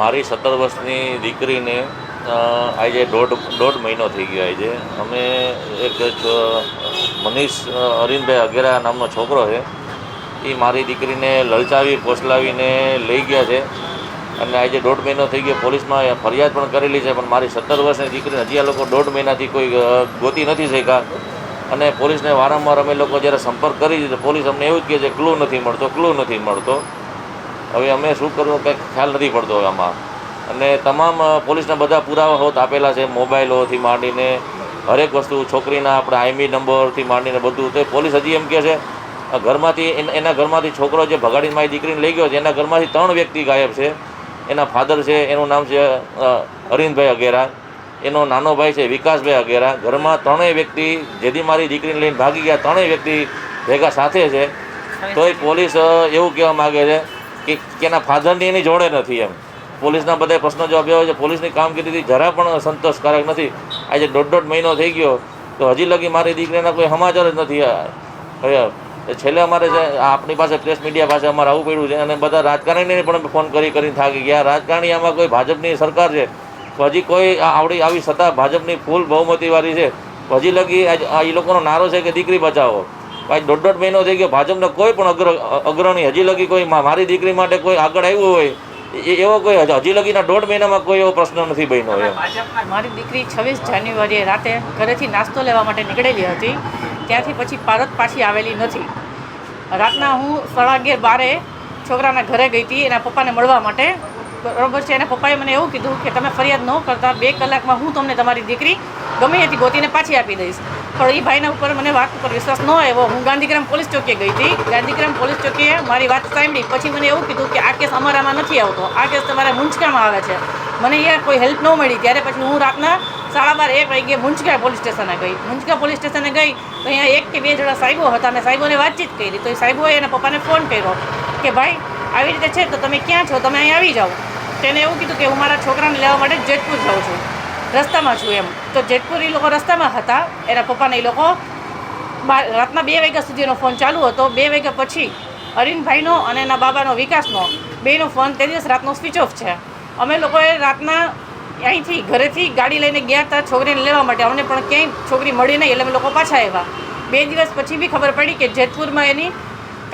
મારી સત્તર વર્ષની દીકરીને આજે દોઢ દોઢ મહિનો થઈ ગયો આજે. અમે એક મનીષ અરવિંદભાઈ અગેરા નામનો છોકરો છે. એ મારી દીકરીને લલચાવી, પોસલાવીને લઈ ગયા છે. અને આજે દોઢ મહિનો થઈ ગયો પોલીસમાં ફરિયાદ પણ કરેલી છે, પણ મારી સત્તર વર્ષની દીકરી હજી આ લોકો દોઢ મહિનાથી કોઈ ગોતી નથી શક્યા. અને પોલીસને વારંવાર અમે લોકો જ્યારે સંપર્ક કરી દીધો પોલીસ અમને એવું જ કહે છે ક્લુ નથી મળતો ક્લુ નથી મળતો. હવે અમે શું કરવું કંઈક ખ્યાલ નથી પડતો હવે આમાં. અને તમામ પોલીસના બધા પુરાવા હોત આપેલા છે મોબાઈલોથી માંડીને હરેક વસ્તુ છોકરીના આપણા આઈમી નંબરથી માંડીને બધું. તો પોલીસ હજી એમ કહે છે ઘરમાંથી એના ઘરમાંથી છોકરો જે ભગાડીને મારી દીકરીને લઈ ગયો છે એના ઘરમાંથી ત્રણ વ્યક્તિ ગાયબ છે. એના ફાધર છે એનું નામ છે અરવિંદભાઈ અગેરા. એનો નાનો ભાઈ છે વિકાસભાઈ અગેરા. ઘરમાં ત્રણેય વ્યક્તિ જેથી મારી દીકરીને લઈને ભાગી ગયા ત્રણેય વ્યક્તિ ભેગા સાથે છે. તોય પોલીસ એવું કહેવા માગે છે કે એના ફાધરની એની જોડે નથી એમ. પોલીસના બધા પ્રશ્નો જવાબ એવા છે. પોલીસની કામગીરીથી જરા પણ સંતોષકારક નથી. આજે દોઢ દોઢ મહિનો થઈ ગયો. તો હજી લગી મારી દીકરીના કોઈ સમાચાર જ નથી છેલ્લે અમારે આપણી પાસે પ્રેસ મીડિયા પાસે અમારે આવું પડ્યું છે. અને બધા રાજકારણીને પણ ફોન કરી કરીને થાકી ગયા. રાજકારણી આમાં કોઈ ભાજપની સરકાર છે. તો હજી કોઈ આવડી આવી સત્તા ભાજપની ફૂલ બહુમતીવાળી છે. હજી લગી આ એ લોકોનો નારો છે કે દીકરી બચાવો. ભાઈ દોઢ દોઢ મહિનો થઈ ગયો. ભાજપનો કોઈ પણ અગ્ર અગ્રણી હજી લગી કોઈ મારી દીકરી માટે કોઈ આગળ આવ્યું હોય એ- એવો કોઈ હજી લગીના દોઢ મહિનામાં કોઈ એવો પ્રશ્ન નથી બન્યો એમ. મારી દીકરી છવ્વીસ જાન્યુઆરીએ રાતે ઘરેથી નાસ્તો લેવા માટે નીકળેલી હતી. ત્યાંથી પછી પારત પાછી આવેલી નથી. રાતના હું સાડા અગિયાર બારે છોકરાના ઘરે ગઈ હતી એના પપ્પાને મળવા માટે. બરોબર છે એના પપ્પાએ મને એવું કીધું કે તમે ફરિયાદ ન કરતા બે કલાકમાં હું તમને તમારી દીકરી ગમે ત્યાંથી ગોતીને પાછી આપી દઈશ. પણ એ ભાઈના ઉપર મને વાત ઉપર વિશ્વાસ ન આવ્યો. હું ગાંધીગ્રામ પોલીસ ચોકીએ ગઈ હતી. ગાંધીગ્રામ પોલીસ ચોકીએ મારી વાત સાંભળી. પછી મને એવું કીધું કે આ કેસ અમારામાં નથી આવતો. આ કેસ તમારા મુંજકામાં આવે છે. મને એ કોઈ હેલ્પ ન મળી. ત્યારે પછી હું રાતના સાડા બાર, એક વાગ્યે મુંજકા પોલીસ સ્ટેશને ગઈ. મુંજકા પોલીસ સ્ટેશને ગઈ તો અહીંયા એક કે બે જણા સાહેબો હતા. મેં સાહેબોને વાતચીત કરી. તો એ સાહેબોએ એના પપ્પાને ફોન કર્યો કે, ભાઈ, આવી રીતે છે તો તમે ક્યાં છો? તમે અહીં આવી જાઓ. તેને એવું કીધું કે, હું મારા છોકરાને લેવા માટે જેતપુર જાઉં છું. રસ્તામાં છું એમ. તો જેતપુર એ લોકો રસ્તામાં હતા, એના પપ્પાને એ લોકો રાતના બે વાગ્યા સુધીનો ફોન ચાલુ હતો. બે વાગ્યા પછી અરીનભાઈનો અને એના બાબાનો વિકાસનો બેનો ફોન તે દિવસ રાતનો સ્વિચ ઓફ છે. અમે લોકોએ રાતના અહીંથી ઘરેથી ગાડી લઈને ગયા હતા છોકરીને લેવા માટે. અમને પણ ક્યાંય છોકરી મળી નહીં એટલે અમે લોકો પાછા આવ્યા. બે દિવસ પછી બી ખબર પડી કે જેતપુરમાં એની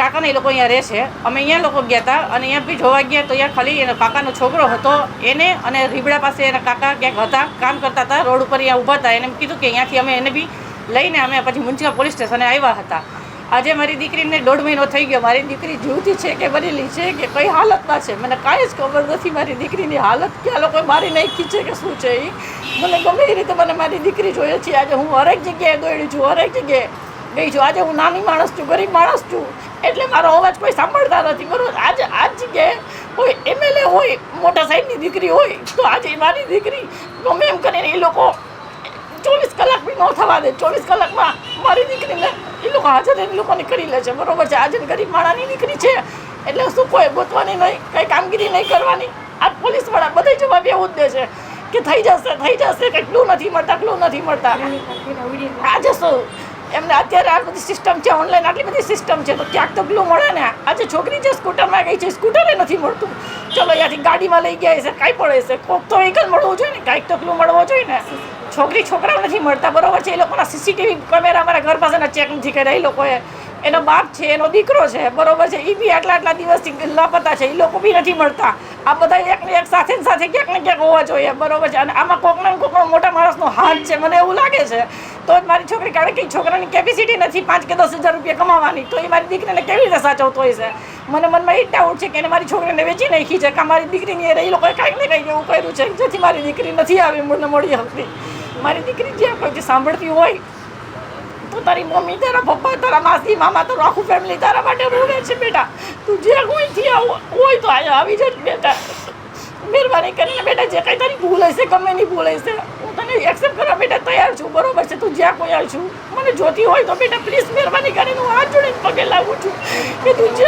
કાકાને એ લોકો અહીંયા રહે છે. અમે અહીંયા લોકો ગયા હતા અને અહીંયા બી જોવા ગયા તો અહીંયા ખાલી એના કાકાનો છોકરો હતો. એને અને રીબડા પાસે એના કાકા ક્યાંક હતા, કામ કરતા હતા, રોડ ઉપર અહીંયા ઊભા હતા. એને કીધું કે અહીંયાથી અમે એને બી લઈને અમે પછી મુંચકા પોલીસ સ્ટેશને આવ્યા હતા. આજે મારી દીકરીને દોઢ મહિનો થઈ ગયો. મારી દીકરી જીવતી છે કે બનેલી છે કે કઈ હાલતમાં છે? મને કાંઈ જ ખબર નથી મારી દીકરીની હાલત કે આ લોકોએ મારી નાખી છે કે શું છે એ મને ગમે એ રીતે મને મારી દીકરી જોઈએ છે. આજે હું હરેક જગ્યાએ દોડી છું, હરેક જગ્યાએ ગઈ છું. આજે હું નાની માણસ છું, ગરીબ માણસ છું. એટલે મારો અવાજ કોઈ સાંભળતા નથી. બરોબર? આજે આ જગ્યાએ કોઈ એમએલએ હોય મોટા સાહેબની દીકરી હોય તો આજે મારી દીકરી ગમે એમ કરીને એ લોકો ચોવીસ કલાક બી ન થવા દે. ચોવીસ કલાકમાં મારી દીકરીને એ લોકો હાજર એ લોકોને કરી લે છે બરોબર છે? આજે ગરીબ માણાની દીકરી છે. એટલે શું કોઈ ગોતવાની નહીં કંઈ કામગીરી નહીં કરવાની? આ પોલીસવાળા બધા જવાબ એવું જ દે છે કે થઈ જશે થઈ જશે કે ક્લુ નથી મળતા ક્લુ નથી મળતા. આજે શું? એમને અત્યારે આ બધી સિસ્ટમ છે ઓનલાઈન આટલી બધી સિસ્ટમ છે, તો ક્યાંક તો ક્લુ મળે ને. આજે છોકરી જે સ્કૂટરમાં ગઈ છે સ્કૂટરે નથી મળતું. ચલો, અહીંયાથી ગાડીમાં લઈ ગયા હશે, કાંઈ પડે છે કોક તો વ્હીકલ મળવું જોઈએ ને, કાંઈક તો ક્લુ મળવો જોઈએ ને. છોકરી છોકરાઓ નથી મળતા, બરોબર છે? એ લોકોના સીસીટીવી કેમેરા અમારા ઘર પાસેના ચેક નથી કર્યા. એ લોકોએ, એનો બાપ છે, એનો દીકરો છે, બરોબર છે? એ બી આટલા આટલા દિવસથી લાપતા છે એ લોકો બી નથી મળતા. આ બધા એક ને એક સાથે સાથે ક્યાંક ને ક્યાંક હોવા જોઈએ, બરોબર છે? અને આમાં કોકનો કોકનો મોટા માણસનો હાથ છે, મને એવું લાગે છે. તો જ મારી છોકરી કારણ કે છોકરાની કેપેસિટી નથી, પાંચ કે દસ હજાર રૂપિયા કમાવાની. તો એ મારી દીકરીને કેવી રીતે સાચવતો હોય છે? મને મનમાં એ ડાઉટ છે કે એને મારી છોકરીને વેચી નાખી છે કે મારી દીકરીની એ લોકોએ કાંઈક ને કંઈક એવું કર્યું છે જેથી મારી દીકરી નથી આવી, મને મળી હતી મારી દીકરી જ્યાં કોઈ સાંભળતી હોય, તો તારી મમ્મી, તારા પપ્પા, તારા માસી, મામા, તારું આખું ફેમિલી તારા માટે રોવે છે બેટા. તું જે કોઈથી હોય તો અહીંયા આવી જજ બેટા. મહેરબાની કરીને બેટા, જે કંઈ તારી ભૂલ હશે, ગમે નહીં ભૂલ હશે. તને એક્સેપ્ટ કરવા બેટા તૈયાર છું, બરોબર છે? તું જ્યાં કોઈ છું, મને જોતી હોય તો બેટા પ્લીઝ મહેરબાની કરીને હું હાથ જોડીને પગે લાગું છું કે તું જા